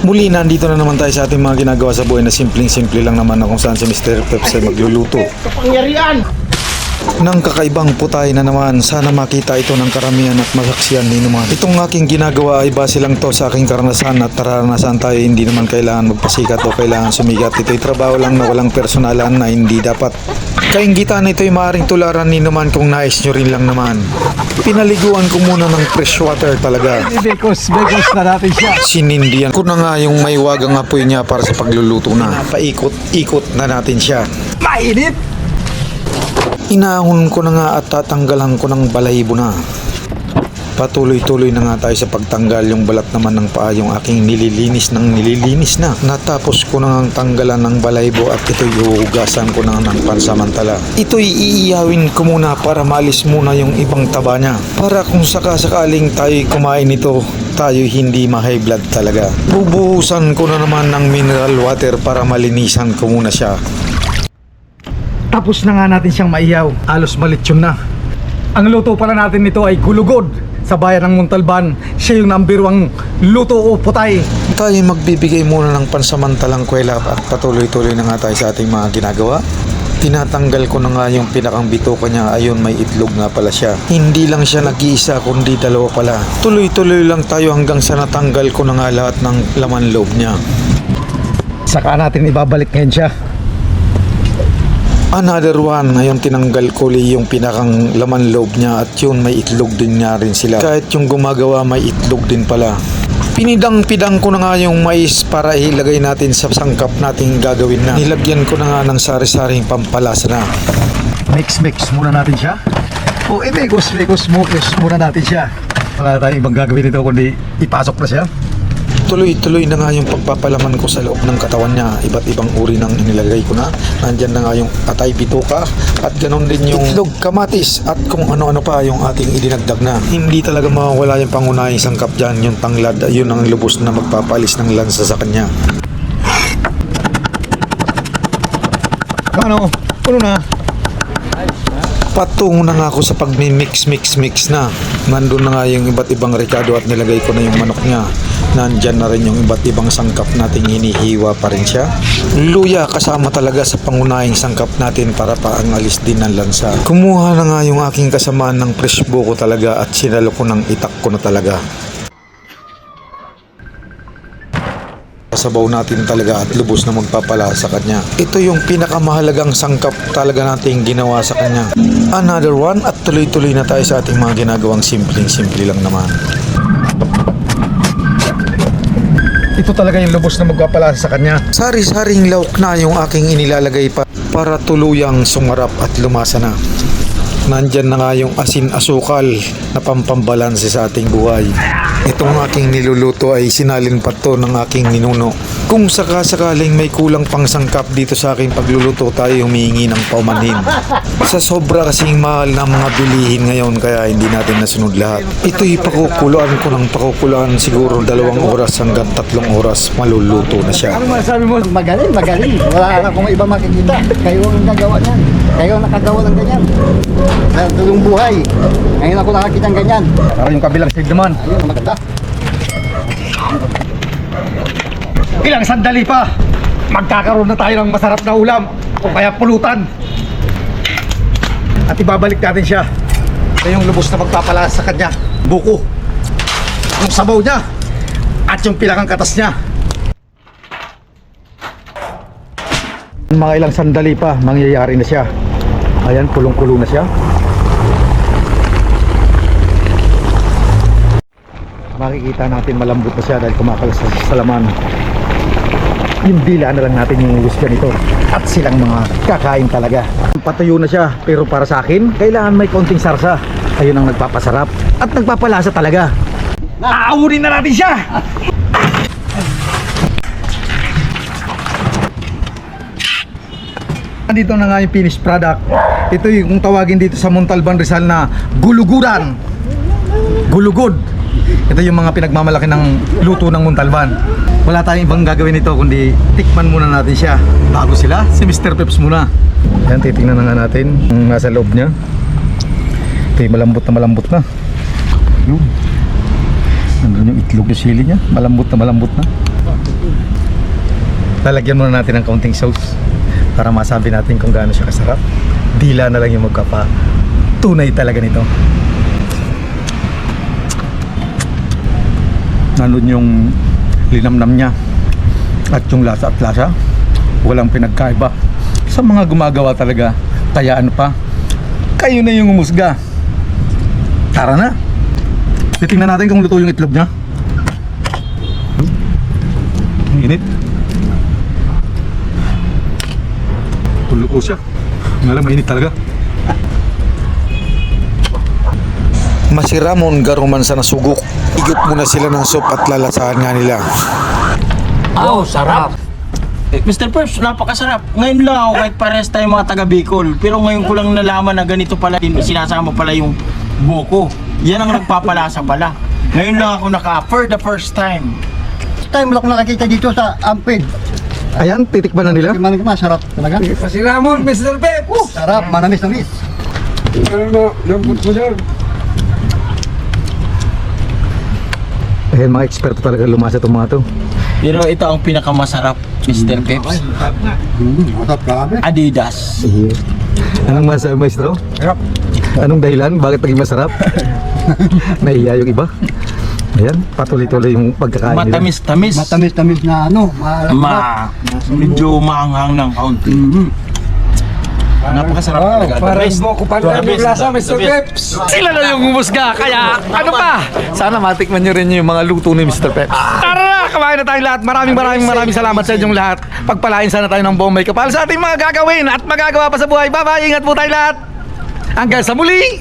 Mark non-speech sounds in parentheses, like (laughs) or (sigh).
Muli, nandito na naman tayo sa ating mga ginagawa sa buhay na simpleng-simple lang naman na kung saan si Mr. Peps ay magluluto. Kapangyarihan! Nang kakaibang putay na naman, sana makita ito ng karamihan at masaksiyan ni naman. Itong aking ginagawa ay base lang to sa aking karanasan at naranasan tayo hindi naman kailangan magpasikat o kailangan sumigat. Ito'y trabaho lang na walang personalan na hindi dapat. Kaingitan ito'y maaaring tularan ni naman kung nais nyo rin lang naman. Pinaliguan ko muna ng fresh water talaga. Bekos, bekos na natin siya. Sinindihan ko na nga yung may wagang apoy niya para sa pagluluto na. Paikot-ikot na natin siya. Mainit! Inahon ko na nga at tatanggalan ko ng balahibo na. Patuloy-tuloy na nga tayo sa pagtanggal yung balat naman ng paa yung aking nililinis ng nililinis na. Natapos ko na nga tanggalan ng balahibo at ito'y huhugasan ko na ng pansamantala. Ito'y iiyawin ko muna para malis muna yung ibang taba niya. Para kung sakasakaling tayo'y kumain nito, tayo hindi ma-high blood talaga. Bubuhusan ko na naman ng mineral water para malinisan ko muna siya. Tapos na nga natin siyang maiyaw. Alos malitsyon na. Ang luto pala natin nito ay gulugod sa bayan ng Montalban. Siya yung number one luto o putay. tayo magbibigay muna ng pansamantalang kwela at patuloy-tuloy na nga tayo sa ating mga ginagawa. Tinatanggal ko na nga yung pinakang bituka niya ayun may itlog nga pala siya. Hindi lang siya nag-iisa kundi dalawa pala. Tuloy-tuloy lang tayo hanggang sa natanggal ko na nga lahat ng laman loob niya. Saka natin ibabalik ngayon siya. Another one, ngayon tinanggal ko li yung pinakang laman loob niya at yun may itlog din nga rin sila. Kahit yung gumagawa may itlog din pala. Pinidang-pidang ko na nga yung mais para ilagay natin sa sangkap nating gagawin na. Nilagyan ko na nga ng sari-saring pampalasa na. Mix-mix muna natin siya. O eh, bekos, bekos, mukos muna natin siya. Wala tayong ibang gagawin nito kundi ipasok na siya. Tuloy-tuloy na nga yung pagpapalaman ko sa loob ng katawan niya. Iba't ibang uri ng inilagay ko na. Nandyan na nga yung atay bituka at ganon din yung itlog, kamatis at kung ano-ano pa yung ating idinagdag na. Hindi talaga mawawala yung pangunahing sangkap dyan, yung tanglad. Yun ang lubos na magpapalis ng lansa sa kanya. Ano? Ano na? Patungo na nga ako sa pagmi-mix-mix-mix na. Nandun na nga yung iba't ibang rekado at nilagay ko na yung manok niya. Nandyan na rin yung iba't ibang sangkap nating hinihiwa pa rin siya. Luya kasama talaga sa pangunahing sangkap natin para paangalis din ng lansa. Kumuha na nga yung aking kasamaan ng fresh buko talaga at sinalo ko ng itak ko na talaga. sabaw natin talaga at lubos na magpapala sa kanya. Ito yung pinakamahalagang sangkap talaga nating ginawa sa kanya. Another one at tuloy-tuloy na tayo sa ating mga ginagawang simpleng-simple lang naman. Ito talaga yung lubos na magpapalasa sa kanya. Sari-saring lauk na yung aking inilalagay pa para tuluyang sumarap at lumasa na. Nandyan na nga yung asin asukal na pampambalanse sa ating buhay. Itong aking niluluto ay sinalin pa to ng aking ninuno. Kung sakasakaling may kulang pang sangkap dito sa aking pagluluto tayo humihingi ng paumanhin. Sa sobra kasing mahal ng mga bilihin ngayon kaya hindi natin nasunod lahat. Ito'y pakukuluan ko ng pakukuluan siguro dalawang oras hanggang tatlong oras maluluto na siya. Ano masasabi mo? Magaling, magaling. Wala na akong iba makikita. Kayo ang nagawa niyan. Kayo ang nakagawa ng ganyan. Tulong buhay. Ngayon ako nakakita ng ganyan. Para yung kabilang side naman. Ayun, maganda. Ilang sandali pa, magkakaroon na tayo ng masarap na ulam o kaya pulutan. At ibabalik natin siya sa yung lubos na magpapala sa kanya. Buko. Yung sabaw niya. At yung pilakang katas niya. Mga ilang sandali pa, mangyayari na siya. Ayan, kulong-kulong na siya. Makikita natin malambot na siya dahil kumakalas sa salaman. Yung dila na lang natin yung husga nito. At silang mga kakain talaga. Patuyo na siya pero para sa akin kailangan may konting sarsa. Ayun ang nagpapasarap. At nagpapalasa talaga. Aawunin na natin siya! Dito na nga yung finished product. Ito yung tawagin dito sa Montalban Rizal na guluguran. Gulugod. Ito yung mga pinagmamalaki ng luto ng Montalban. Wala tayong ibang gagawin nito kundi tikman muna natin siya. Bago sila, si Mr. Peps muna. Yan, titingnan na nga natin yung nasa loob niya. Ito malambot na malambot na. Yun. Nandun yung itlog yung sili niya. Malambot na malambot na. Lalagyan muna natin ng kaunting sauce para masabi natin kung gaano siya kasarap. Dila na lang yung magkapa. Tunay talaga nito. Nandun yung linamnam niya at yung lasa at lasa. Walang pinagkaiba. Sa mga gumagawa talaga, kaya ano pa, kayo na yung umusga. Tara na. Titingnan natin kung luto yung itlog niya. Ang init. Tulo ko siya. Nga lang mainit talaga. Masiramon garuman sa nasugok. Igop muna sila ng soup at lalasahan nga nila. Oh, sarap. Eh, Mr. Peps, napakasarap. Ngayon lang ako kahit pares tayo mga taga Bicol. Pero ngayon ko lang nalaman na ganito pala din sinasama pala yung buko. Yan ang nagpapalasa pala. Ngayon lang ako naka for the first time. Time lang nakakita dito sa Ampid. Ayan, titikman na nila. Man, masarap talaga. Pasiramon, Mr. Pep! Sarap, manamis-namis. Ano na, lambot mo dyan. Ayan, mga eksperto talaga lumasa itong mga to. Pero ito ang pinakamasarap, Mr. Peps. Mm, masarap grabe. Adidas. Anong masabi, maestro? Anong dahilan? Bakit naging masarap? (laughs) Nahiya yung iba. Ayan, patuloy-tuloy yung pagkakain nila. Matamis-tamis. Matamis-tamis na ano, maalat. Ma, medyo maanghang ng kaunti. Napakasarap talaga. The Parang mo ko pa The yung lasa, Mr. Peps! Sila na yung umusga, kaya ano pa? Sana matikman nyo rin yung mga luto ni Mr. Peps. Tara na, kumain na tayong lahat. Maraming maraming maraming salamat sa inyong lahat. Pagpalain sana tayo ng Bombay Kapal sa ating mga gagawin at magagawa pa sa buhay. Bye-bye, ingat po tayo lahat. Hanggang sa muli!